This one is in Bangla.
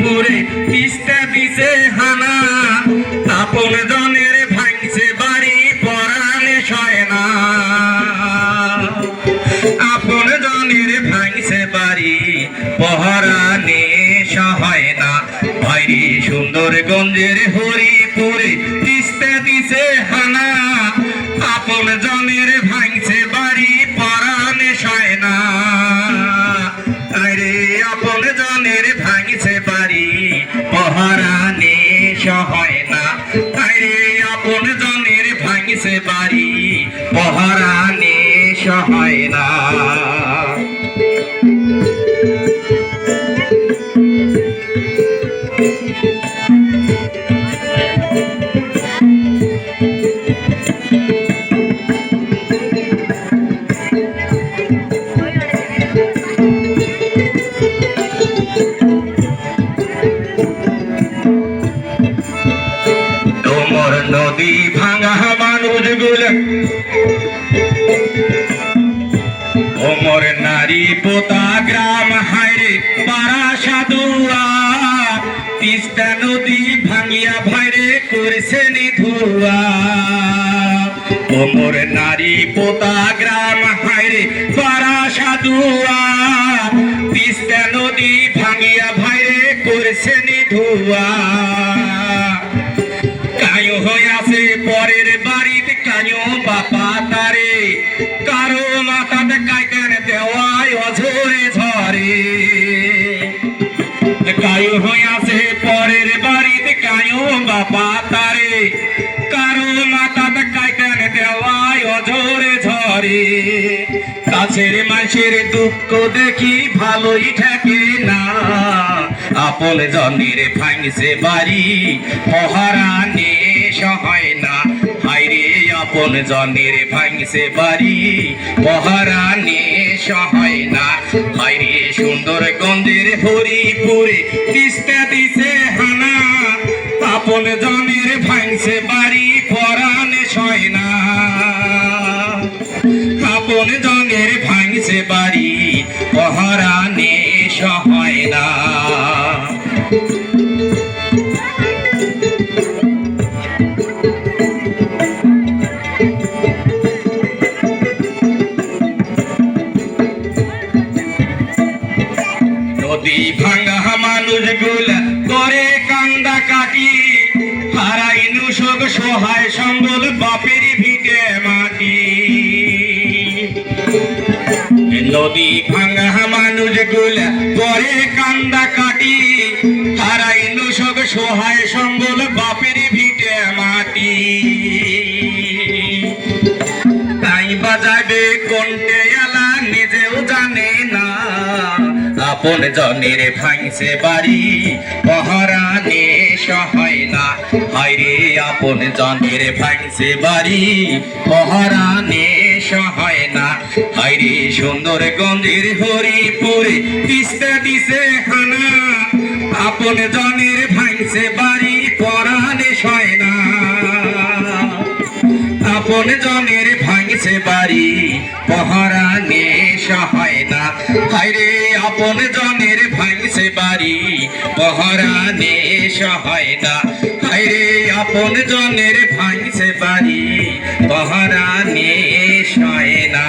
পুরে তিস্তা দিছে হানা। আপন জনের ভাঙছে বাড়ি, পরাণে সয় না আপন জনের ভাঙছে বাড়ি পহরানে সহায় না ভাইরি সুন্দর গঞ্জের হরিপুরে তিস্তা দিছে হানা। আপন জনের ভাঙছে পহরানে সহায় না। নদী গুলো ওমর নারী পোতা গ্রাম হাইরে পাড়া সাধুয়া তিস্তা নদী ভাঙিয়া ভাইরে করছে নিধুয়া ওমর নারী পোতা গ্রাম হাইরে পাড়া সাধুয়া তিস্তা নদী ভাঙিয়া ভাইরে করছে নিধুয়া কায়ো হইয়াছে পরের বাড়িতে কায়ো বাপা তারে, কারও অঝরে ঝরে। কায়ো হইয়াছে পরের বাড়িতে কায়ো বাপা তারে, কারও অঝরে ঝরে। কাছের মানুষের দুঃখ দেখি ভালোই ঠেকে না। আপন জনের ভাঙছে বাড়ি পহারানে সহায় না। আপন জনের ভাঙছে বাড়ি। পহারানে সহায় না। হাইরে সুন্দর গন্ধের হরিপুরে তিস্তা দিছে হানা। আপন জনের ভাঙছে বাড়ি, পরাণে সয় না। আপন জনের ভাঙছে বাড়ি পহরানে সহায় না। নদী ভাঙা মানুষগুলা করে কান্দা কাটি হারাইনু শোক সহায় সম্বল বাপের ভিটে মাটি। নদী ভাঙা মানুষগুলা করে কান্দা কাটি হারাইনু শোক সহায় সম্বল বাপের ভিটে মাটি। তাই বাজাবে কোনটে আপন জনের ভাঙছে বাড়ি পহরানে সহায় না। হাইরে আপন জনের ভাঙছে বাড়ি পহরানে সহায় না। হাইরে সুন্দর গঞ্জের হরিপুরে তিস্তা দিছে হানা। আপন জনের ভাঙছে বাড়ি পরানে সয় না। আপন জনের ভাঙছে বাড়ি পহরানে সহায় না। হাইরে আপন জনের ভাঙছে বাড়ি পহরানে সহায় না। হাইরে আপন জনের ভাঙছে বাড়ি পহরানে সয় না।